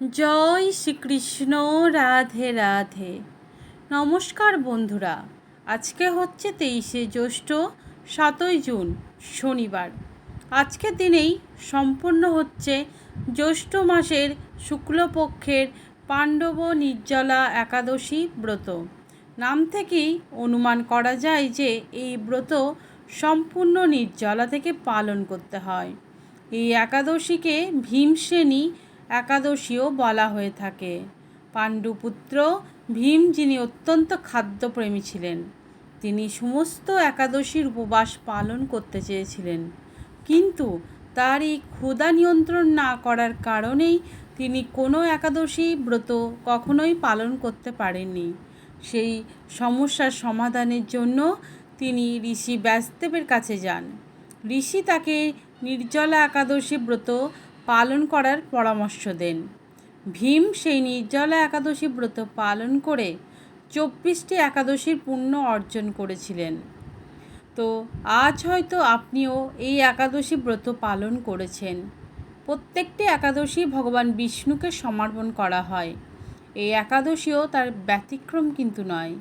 জয় শ্রীকৃষ্ণ, রাধে রাধে। নমস্কার বন্ধুরা, আজকে হচ্ছে তেইশে জ্যৈষ্ঠ, সাতই জুন, শনিবার। আজকের দিনেই সম্পূর্ণ হচ্ছে জ্যৈষ্ঠ মাসের শুক্লপক্ষের পাণ্ডব নির্জলা একাদশী ব্রত। নাম থেকেই অনুমান করা যায় যে এই ব্রত সম্পূর্ণ নির্জলা থেকে পালন করতে হয়। এই একাদশীকে ভীমসেনী একাদশীও বলা হয়ে থাকে। পাণ্ডুপুত্র ভীম, যিনি অত্যন্ত খাদ্যপ্রেমী ছিলেন, তিনি সমস্ত একাদশীর উপবাস পালন করতে চেয়েছিলেন। কিন্তু তার এই ক্ষুধা নিয়ন্ত্রণ না করার কারণেই তিনি কোনো একাদশী ব্রত কখনোই পালন করতে পারেননি। সেই সমস্যার সমাধানের জন্য তিনি ঋষি ব্যাসদেবের কাছে যান। ঋষি তাকে নির্জলা একাদশী ব্রত পালন করার পরামর্শ দেন। ভীম সেই নির্জলা একাদশী ব্রত পালন করে চব্বিশটি একাদশীর পুণ্য অর্জন করেছিলেন। তো আজ হয়তো আপনিও এই একাদশী ব্রত পালন করেছেন। প্রত্যেকটি একাদশী ভগবান বিষ্ণুকে সমর্পণ করা হয়। এই একাদশীও তার ব্যতিক্রম কিন্তু নয়।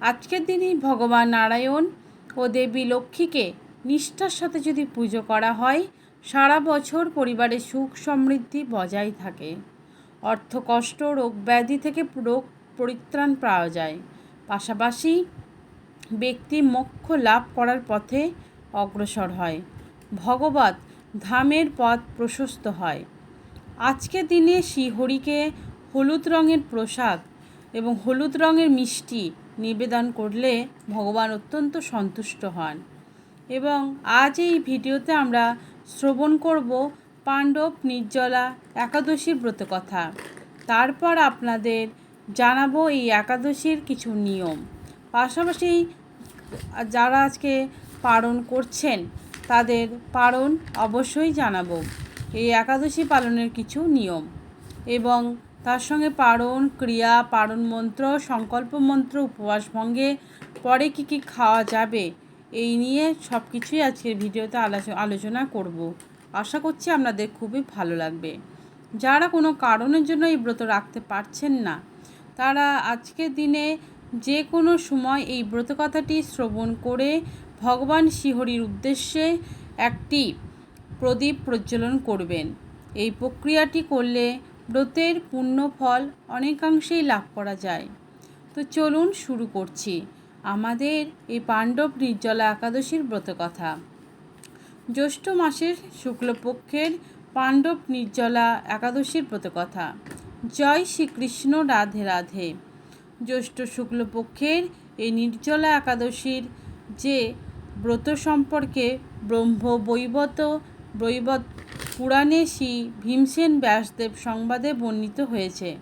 আজকের দিনই ভগবান নারায়ণ ও দেবী লক্ষ্মীকে নিষ্ঠার সাথে যদি পুজো করা হয় সারা বছর পরিবারে সুখ সমৃদ্ধি বজায় থাকে। অর্থ কষ্ট, রোগ ব্যাধি থেকে রোগ পরিত্রাণ পাওয়া যায়। পাশাপাশি ব্যক্তি মোক্ষ লাভ করার পথে অগ্রসর হয়। ভগবত ধামের পথ প্রশস্ত হয়। আজকের দিনে শ্রীহরিকে হলুদ রঙের প্রসাদ এবং হলুদ রঙের মিষ্টি নিবেদন করলে ভগবান অত্যন্ত সন্তুষ্ট হন। এবং আজ এই ভিডিওতে আমরা শ্রবণ করব পাণ্ডব নির্জলা একাদশীর ব্রত কথা। তারপর আপনাদের জানাব এই একাদশীর কিছু নিয়ম। পাশাপাশি যারা আজকে পালন করছেন, তাদের পালন অবশ্যই জানাব। এই একাদশী পালনের কিছু নিয়ম এবং তার সঙ্গে পারণ ক্রিয়া পারণ মন্ত্র, সংকল্প মন্ত্র, উপবাস ভঙ্গে পরে কী কী খাওয়া যাবে এই নিয়ে সব কিছুই আজকের ভিডিওতে আলোচনা করব। আশা করছি আপনাদের খুবই ভালো লাগবে। যারা কোনো কারণের জন্য এই ব্রত রাখতে পারছেন না, তারা আজকের দিনে যে কোনো সময় এই ব্রত কথাটি শ্রবণ করে ভগবান শিহরির উদ্দেশ্যে একটি প্রদীপ প্রজ্বলন করবেন। এই প্রক্রিয়াটি করলে ব্রতের পূর্ণ ফল অনেকাংশেই লাভ করা যায়। তো চলুন শুরু করছি। আমাদের এই পাণ্ডব নির্জলা একাদশীর ব্রতকথা। জ্যৈষ্ঠ মাসের শুক্লপক্ষের পাণ্ডব নির্জলা একাদশীর ব্রতকথা। জয় শ্রীকৃষ্ণ, রাধে রাধে। জ্যৈষ্ঠ শুক্লপক্ষের এই নির্জলা একাদশীর যে ব্রত সম্পর্কে ব্রহ্ম বৈবত বৈবত পুরাণে শ্রী ভীমসেন ব্যাসদেব সংবাদে বর্ণিত হয়েছে।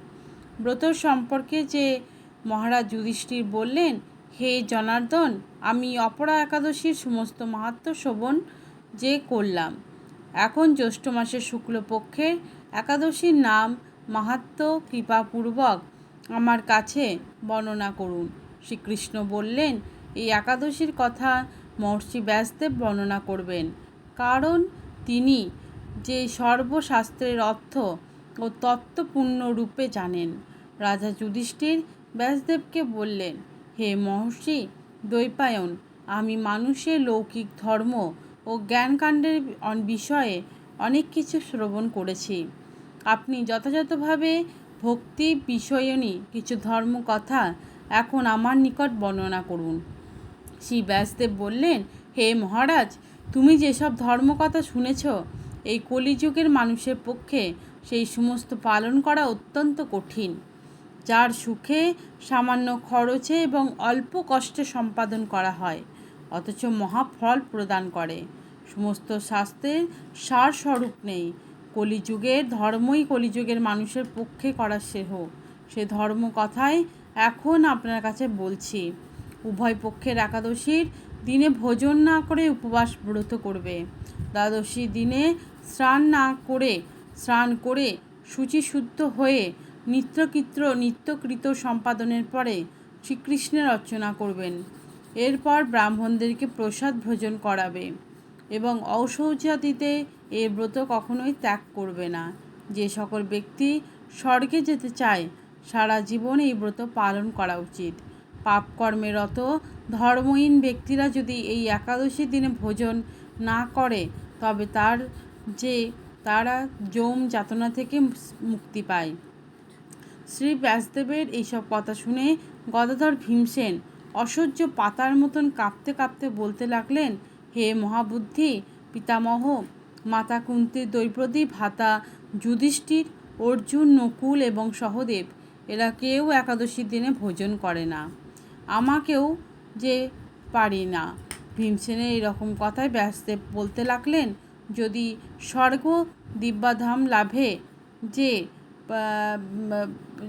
ব্রত সম্পর্কে যে মহারাজ যুধিষ্ঠির বললেন হে জনার্দন, আমি অপরা একাদশীর সমস্ত মাহাত্ম শোভন যে করলাম। এখন জ্যৈষ্ঠ মাসের শুক্লপক্ষের একাদশীর নাম মাহাত্ম কৃপাপূর্বক আমার কাছে বর্ণনা করুন। শ্রীকৃষ্ণ বললেন, এই একাদশীর কথা মহর্ষি ব্যাসদেব বর্ণনা করবেন। কারণ তিনি যে সর্বশাস্ত্রের অর্থ ও তত্ত্বপূর্ণ রূপে জানেন। রাজা যুধিষ্ঠির ব্যাসদেবকে বললেন হে মহর্ষি দৈপায়ন আমি মানুষের লৌকিক ধর্ম ও জ্ঞানকাণ্ডের বিষয়ে অনেক কিছু শ্রবণ করেছি। আপনি যথাযথভাবে ভক্তি বিষয়নী কিছু ধর্ম কথা এখন আমার নিকট বর্ণনা করুন। শ্রী ব্যাসদেব বললেন, হে মহারাজ, তুমি যেসব ধর্মকথা শুনেছ, এই কলিযুগের মানুষের পক্ষে সেই সমস্ত পালন করা অত্যন্ত কঠিন। যার সুখে, সামান্য খরচে এবং অল্প কষ্টে সম্পাদন করা হয়, অথচ মহাফল প্রদান করে। সমস্ত শাস্ত্রের সার স্বরূপ নেই। কলিযুগের ধর্মই কলিযুগের মানুষের পক্ষে করা সেহ সে ধর্ম কথাই এখন আপনার কাছে বলছি। উভয় পক্ষের একাদশীর দিনে ভোজন না করে উপবাস ব্রত করবে। দ্বাদশী দিনে স্নান না করে, স্নান করে শুচিশুদ্ধ হয়ে নিত্যকৃত্র নিত্যকৃত সম্পাদনের পরে শ্রীকৃষ্ণের অর্চনা করবেন। এরপর ব্রাহ্মণদেরকে প্রসাদ ভোজন করাবে এবং ঔষধাদিতে এ ব্রত কখনোই ত্যাগ করবে না। যে সকল ব্যক্তি স্বর্গে যেতে চায়, সারা জীবন এই ব্রত পালন করা উচিত। পাপ কর্মে রত ধর্মহীন ব্যক্তিরা যদি এই একাদশীর দিনে ভোজন না করে, তবে তার যে, তারা যম যাতনা থেকে মুক্তি পায়। শ্রী ব্যাসদেবের এইসব কথা শুনে গদাধর ভীমসেন অসহ্য পাতার মতন কাঁপতে কাঁপতে বলতে লাগলেন, হে মহাবুদ্ধি, পিতামহ, মাতা কুন্তির দৈপ্রদীপ ভাতা, যুধিষ্ঠির, অর্জুন, নকুল এবং সহদেব, এরা কেউ একাদশীর দিনে ভোজন করে না। আমাকেও যে পারি না। ভীমসেনের এরকম কথায় ব্যাসদেব বলতে লাগলেন, যদি স্বর্গ দিব্যাধাম লাভে যে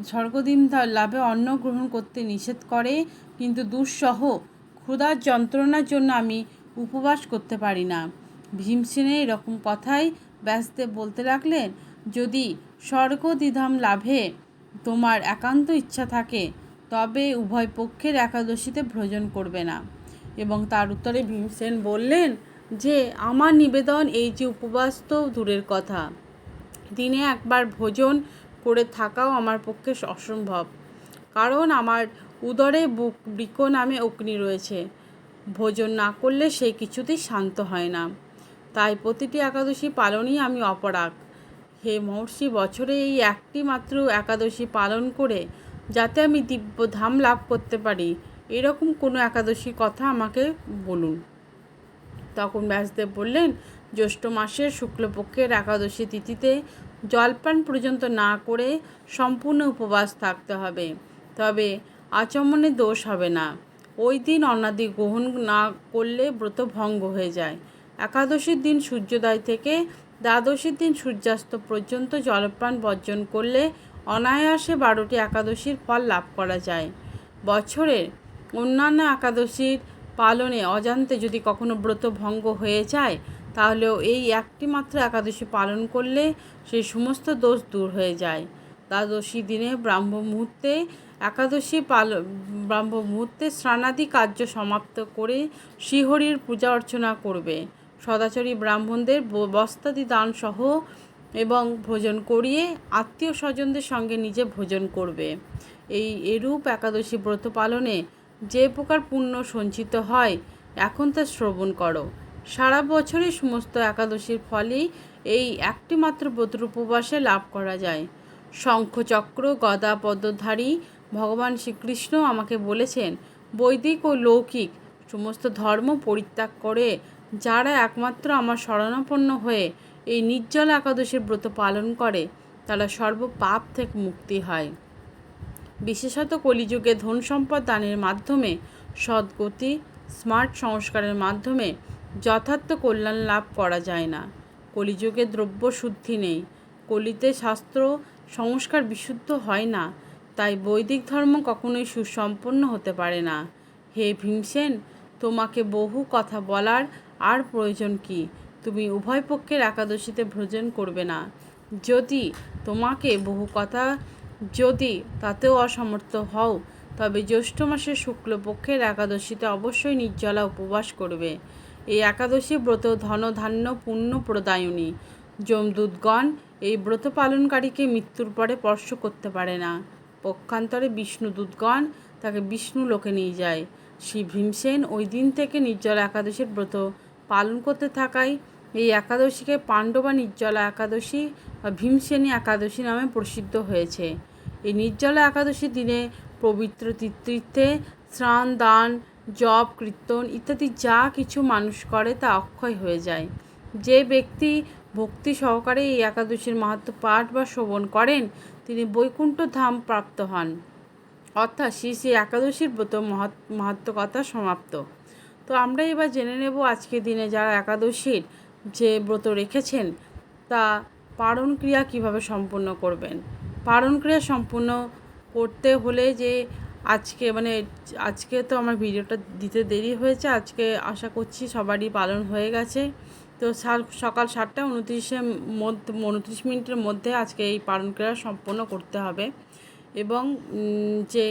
স্বর্গদিন লাভে অন্ন গ্রহণ করতে নিষেধ করে, কিন্তু দুঃসহ ক্ষুধার যন্ত্রণার জন্য আমি উপবাস করতে পারি না। ভীমসেনে এরকম কথাই ব্যাসদেব বলতে লাগলেন, যদি স্বর্গদিধাম লাভে তোমার একান্ত ইচ্ছা থাকে, তবে উভয় পক্ষের একাদশীতে ভোজন করবে না। এবং তার উত্তরে ভীমসেন বললেন যে, আমার নিবেদন এই যে উপবাস তো দূরের কথা। দিনে একবার ভোজন করে থাকাও আমার পক্ষে অসম্ভব। কারণ আমার উদরে বুক বৃক নামে অগ্নি রয়েছে। ভোজন না করলে সে কিছুতেই শান্ত হয় না। তাই প্রতিটি একাদশী পালনই আমি অপরাগ। হে মহর্ষি, বছরে এই একটি মাত্র একাদশী পালন করে যাতে আমি দিব্য ধাম লাভ করতে পারি, এরকম কোনো একাদশী কথা আমাকে বলুন। তখন ব্যাসদেব বললেন, জ্যৈষ্ঠ মাসের শুক্লপক্ষের একাদশী তিথিতে জলপান পর্যন্ত না করে সম্পূর্ণ উপবাস থাকতে হবে। তবে আচমনে দোষ হবে না। ওই দিন অন্নাদি গ্রহণ না করলে ব্রত ভঙ্গ হয়ে যায়। একাদশীর দিন সূর্যোদয় থেকে দ্বাদশীর দিন সূর্যাস্ত পর্যন্ত জলপান বর্জন করলে অনায়াসে বারোটি একাদশীর ফল লাভ করা যায়। বছরের অন্যান্য একাদশীর পালনে অজান্তে যদি কখনো ব্রত ভঙ্গ হয়ে যায় তাহলেও এই একটি মাত্র একাদশী পালন করলে সেই সমস্ত দোষ দূর হয়ে যায়। দ্বাদশী দিনে ব্রাহ্ম মুহূর্তে একাদশী পাল, ব্রাহ্ম মুহূর্তে স্নানাদি কার্য সমাপ্ত করে শ্রীহরির পূজা অর্চনা করবে। সদাচরী ব্রাহ্মণদের বস্তাদি দান সহ এবং ভোজন করিয়ে আত্মীয় স্বজনদের সঙ্গে নিজে ভোজন করবে। এই এরূপ একাদশী ব্রত পালনে যে প্রকার পুণ্য সঞ্চিত হয়, এখন তা শ্রবণ করো। সারা বছরই সমস্ত একাদশীর ফলেই এই একটি মাত্র ব্রতর উপবাসে লাভ করা যায়। শঙ্খচক্র, গদা পদ্মধারী, ভগবান শ্রীকৃষ্ণ আমাকে বলেছেন, বৈদিক ও লৌকিক সমস্ত ধর্ম পরিত্যাগ করে যারা একমাত্র আমার শরণাপন্ন হয়ে এই নির্জল একাদশীর ব্রত পালন করে, তারা সর্ব পাপ থেকে মুক্তি হয়। বিশেষত কলিযুগে ধন সম্পদ দানের মাধ্যমে, সদ্গতি, স্মার্ট সংস্কারের মাধ্যমে যথার্থ কল্যাণ লাভ করা যায় না। কলিযুগে দ্রব্য শুদ্ধি নেই। কলিতে শাস্ত্র সংস্কার বিশুদ্ধ হয় না। তাই বৈদিক ধর্ম কখনোই সুসম্পন্ন হতে পারে না। হে ভীমসেন, তোমাকে বহু কথা বলার আর প্রয়োজন কি? তুমি উভয় পক্ষের একাদশীতে ভোজন করবে না। যদি তোমাকে বহু কথা, যদি তাতেও অসমর্থ হও, তবে জ্যৈষ্ঠ মাসের শুক্লপক্ষের একাদশীতে অবশ্যই নির্জলা উপবাস করবে। এই একাদশী ব্রত ধন ধান্য পুণ্য প্রদায়নী। যমদূতগণ এই ব্রত পালনকারীকে মৃত্যুর পরে স্পর্শ করতে পারে না। পক্ষান্তরে বিষ্ণুদূতগণ তাকে বিষ্ণু লোকে নিয়ে যায়। শ্রী ভীমসেন ওই দিন থেকে নির্জলা একাদশীর ব্রত পালন করতে থাকায় এই একাদশীকে পাণ্ডবা নির্জলা একাদশী বা ভীমসেনী একাদশী নামে প্রসিদ্ধ হয়েছে। এই নির্জলা একাদশীর দিনে পবিত্র তীর্থে স্নান, দান জপ, কীর্তন ইত্যাদি যা কিছু মানুষ করে তা অক্ষয় হয়ে যায়। যে ব্যক্তি ভক্তি সহকারে এই একাদশীর মাহাত্ম পাঠ বা শ্রবণ করেন, তিনি বৈকুণ্ঠ ধাম প্রাপ্ত হন। অর্থাৎ শ্রী শ্রী একাদশীর ব্রত মাহাত্ম কথা সমাপ্ত। তো আমরা এবার জেনে নেব আজকের দিনে যারা একাদশীর যে ব্রত রেখেছেন, তা পারণ ক্রিয়া কীভাবে সম্পূর্ণ করবেন? পারণ ক্রিয়া সম্পূর্ণ করতে হলে যে আজকে মানে আজকে তো আমার ভিডিওটা দিতে দেরি হয়েছে। আজকে আশা করছি সবারই পালন হয়ে গেছে। তো সকাল সাতটা উনত্রিশের মধ্যে, উনত্রিশ মিনিটের মধ্যে আজকে এই পালন ক্রিয়া সম্পন্ন করতে হবে। এবং যে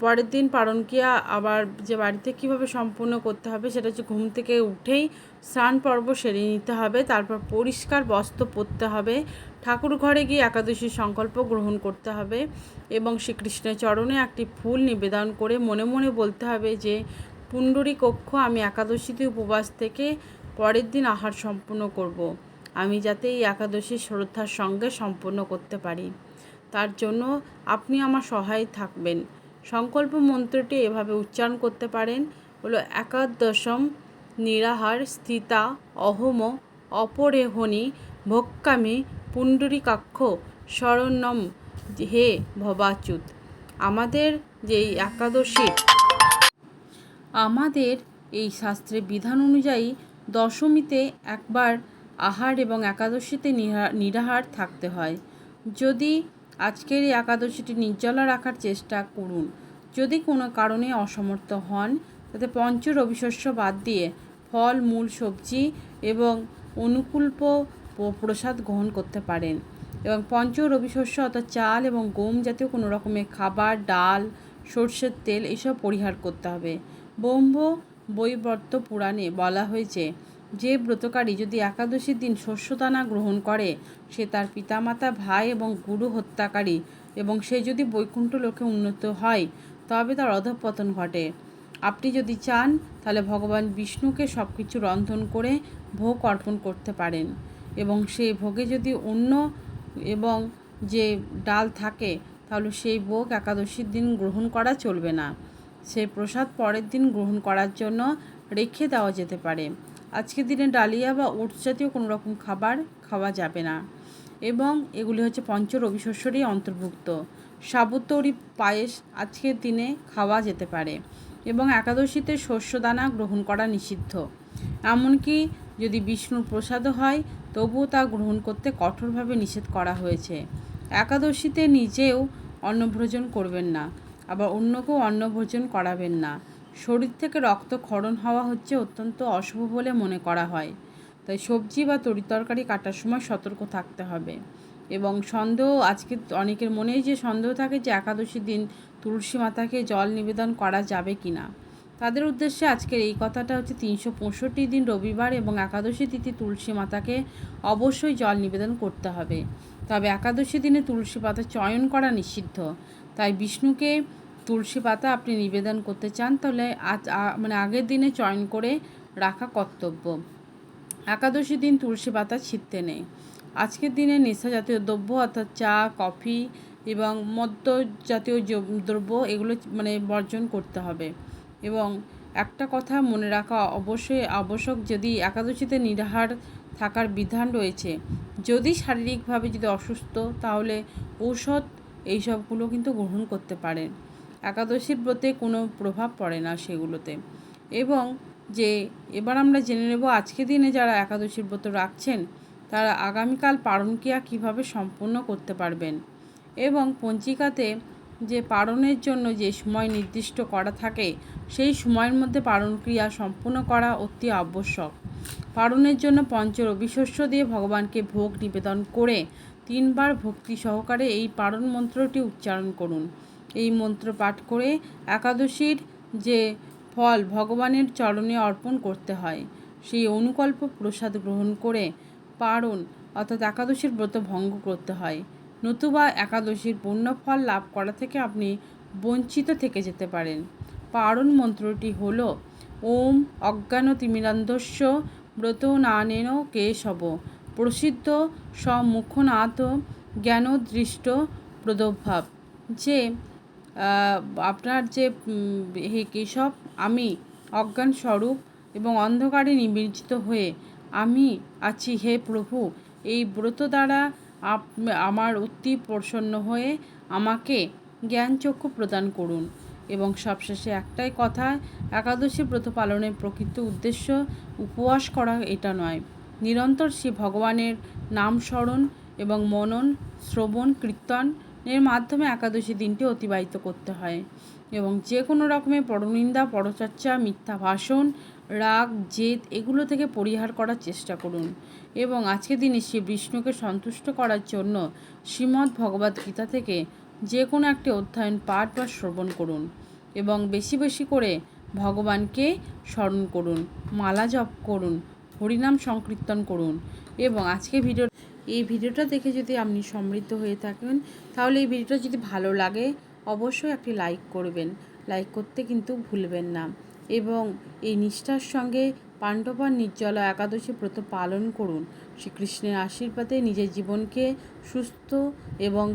পরের দিন পারণক্রিয়া আবার যে বাড়িতে কীভাবে সম্পূর্ণ করতে হবে সেটা হচ্ছে ঘুম থেকে উঠেই স্নান পর্ব সেরে নিতে হবে, তারপর পরিষ্কার বস্ত্র পরতে হবে, ঠাকুর ঘরে গিয়ে একাদশীর সংকল্প গ্রহণ করতে হবে এবং শ্রীকৃষ্ণের চরণে একটি ফুল নিবেদন করে মনে মনে বলতে হবে যে, পুণ্ডরী কক্ষ আমি একাদশীতে উপবাস থেকে পরের দিন আহার সম্পূর্ণ করব। আমি যাতে এই একাদশী শ্রদ্ধার সঙ্গে সম্পূর্ণ করতে পারি তার জন্য আপনি আমার সহায় থাকবেন সংকল্প মন্ত্রটি এভাবে উচ্চারণ করতে পারেন। হলো একাদশম নিরাহার স্থিতা অহম অপরেহনি ভোক্কামি পুণ্ডরীকাক্ষ শরণ্যম হে ভবাচ্যুত। আমাদের যে এই একাদশীর আমাদের এই শাস্ত্রের বিধান অনুযায়ী দশমীতে একবার আহার এবং একাদশীতে নিরাহার থাকতে হয়। যদি আজকের এই একাদশীটি নির্জলা রাখার চেষ্টা করুন। যদি কোনো কারণে অসমর্থ হন, তাতে পঞ্চ রবিশস্য বাদ দিয়ে ফল, মূল, সবজি এবং অনুকূল্প প্রসাদ গ্রহণ করতে পারেন। এবং পঞ্চ রবিশস্য অর্থাৎ চাল এবং গম জাতীয় কোনো রকমের খাবার, ডাল, সর্ষের তেল, এসব পরিহার করতে হবে। ব্রহ্ম বৈবর্ত পুরাণে বলা হয়েছে যে ব্রতকারী যদি একাদশীর দিন শস্যদানা গ্রহণ করে, সে তার পিতামাতা, ভাই এবং গুরু হত্যাকারী এবং সে যদি বৈকুণ্ঠ লোকে উন্নত হয়, তবে তার অধঃপতন ঘটে। আপনি যদি চান, তাহলে ভগবান বিষ্ণুকে সব কিছু রন্ধন করে ভোগ অর্পণ করতে পারেন এবং সেই ভোগে যদি অন্য এবং যে ডাল থাকে, তাহলে সেই ভোগ একাদশীর দিন গ্রহণ করা চলবে না। সেই প্রসাদ পরের দিন গ্রহণ করার জন্য রেখে দেওয়া যেতে পারে। আজকের দিনে ডালিয়া বা ওটস জাতীয় কোনো রকম খাবার খাওয়া যাবে না। এবং এগুলি হচ্ছে পঞ্চ রবি রবিশস্যরই অন্তর্ভুক্ত। সাবুতরি পায়েস আজকের দিনে খাওয়া যেতে পারে এবং একাদশীতে শস্যদানা গ্রহণ করা নিষিদ্ধ। এমনকি যদি বিষ্ণুর প্রসাদও হয়, তবুও তা গ্রহণ করতে কঠোরভাবে নিষেধ করা হয়েছে। একাদশীতে নিজেও অন্নভোজন করবেন না, আবার অন্যকেও অন্নভোজন করাবেন না। শরীর থেকে রক্ত ক্ষরণ হওয়া হচ্ছে অত্যন্ত অশুভ বলে মনে করা হয়। তাই সবজি বা তরিতরকারি কাটার সময় সতর্ক থাকতে হবে। এবং সন্দেহ, আজকে অনেকের মনেই যে সন্দেহ থাকে যে একাদশীর দিন তুলসী মাতাকে জল নিবেদন করা যাবে কি না তাদের উদ্দেশ্যে আজকের এই কথাটা হচ্ছে তিনশো পঁয়ষট্টি দিন রবিবার এবং একাদশী তিথি তুলসী মাতাকে অবশ্যই জল নিবেদন করতে হবে। তবে একাদশী দিনে তুলসী পাতা চয়ন করা নিষিদ্ধ। তাই বিষ্ণুকে তুলসী পাতা আপনি নিবেদন করতে চান, তাহলে আজ মানে আগের দিনে চয়ন করে রাখা কর্তব্য। একাদশী দিন তুলসী পাতা ছিঁড়তে নেই। আজকের দিনে নেশা জাতীয় দ্রব্য অর্থাৎ চা, কফি এবং মদ্য জাতীয় দ্রব্য এগুলো মানে বর্জন করতে হবে। এবং একটা কথা মনে রাখা অবশ্যই আবশ্যক, যদি একাদশীতে নিরাহার থাকার বিধান রয়েছে, যদি শারীরিকভাবে যদি অসুস্থ, তাহলে ঔষধ এইসবগুলো কিন্তু গ্রহণ করতে পারেন। একাদশীর ব্রতে কোনো প্রভাব পড়ে না সেগুলোতে। এবং যে, এবার আমরা জেনে নেব আজকে দিনে যারা একাদশীর ব্রত রাখছেন, তারা আগামীকাল পারণক্রিয়া কীভাবে সম্পূর্ণ করতে পারবেন? এবং পঞ্জিকাতে যে পারণের জন্য যে সময় নির্দিষ্ট করা থাকে, সেই সময়ের মধ্যে পারণ ক্রিয়া সম্পূর্ণ করা অতি আবশ্যক। পারণের জন্য পঞ্চ রবিশস্য দিয়ে ভগবানকে ভোগ নিবেদন করে তিনবার ভক্তি সহকারে এই পারণ মন্ত্রটি উচ্চারণ করুন। এই মন্ত্র পাঠ করে একাদশীর যে ফল ভগবানের চরণে অর্পণ করতে হয়, সেই অনুকল্প প্রসাদ গ্রহণ করে পারণ, অর্থাৎ একাদশীর ব্রত ভঙ্গ করতে হয়। নতুবা একাদশীর পুণ্যফল লাভ করা থেকে আপনি বঞ্চিত থেকে যেতে পারেন। পারণ মন্ত্রটি হল, ওম অজ্ঞানতিমিরান্ধস্য ব্রত নানেন কেশব, প্রসিদ্ধ সমুখনাথ জ্ঞানদৃষ্ট প্রদভাব যে আপনার যে হে কেশব, আমি অজ্ঞান স্বরূপ এবং অন্ধকারে নিমজ্জিত হয়ে আমি আছি হে প্রভু। এই ব্রত দ্বারা আপ, আমার অতি প্রসন্ন হয়ে আমাকে জ্ঞানচক্ষু প্রদান করুন। এবং সবশেষে একটাই কথা, একাদশী ব্রত পালনের প্রকৃত উদ্দেশ্য উপবাস করা এটা নয়। নিরন্তর শ্রী ভগবানের নাম স্মরণ এবং মনন, শ্রবণ কীর্তনের মাধ্যমে একাদশী দিনটি অতিবাহিত করতে হয় এবং যে কোনো রকমের পরনিন্দা, পরচর্চা, মিথ্যা ভাষণ, রাগ, জেদ এগুলো থেকে পরিহার করার চেষ্টা করুন এবং আজকের দিনে শ্রী বিষ্ণুকে সন্তুষ্ট করার জন্য শ্রীমদ্ ভগবদ্ গীতা থেকে যে কোনো একটি অধ্যয়ন, পাঠ বা শ্রবণ করুন এবং বেশি বেশি করে ভগবানকে স্মরণ করুন, মালা জপ করুন, হরিনাম সংকীর্তন করুন এবং আজকে ভিডিও এই ভিডিওটা দেখে যদি আপনি সমৃদ্ধ হয়ে থাকেন, তাহলে এই ভিডিওটা যদি ভালো লাগে, অবশ্যই একটি লাইক করবেন। লাইক করতে কিন্তু ভুলবেন না। এবং এই নিষ্ঠার সঙ্গে পাণ্ডবা নির্জলা একাদশী ব্রত পালন করুন। শ্রীকৃষ্ণের আশীর্বাদে নিজের জীবনকে সুস্থ এবং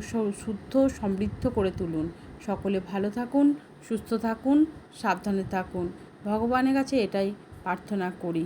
শুদ্ধ, সমৃদ্ধ করে তুলুন। সকলে ভালো থাকুন, সুস্থ থাকুন, সাবধানে থাকুন। ভগবানের কাছে এটাই প্রার্থনা করি।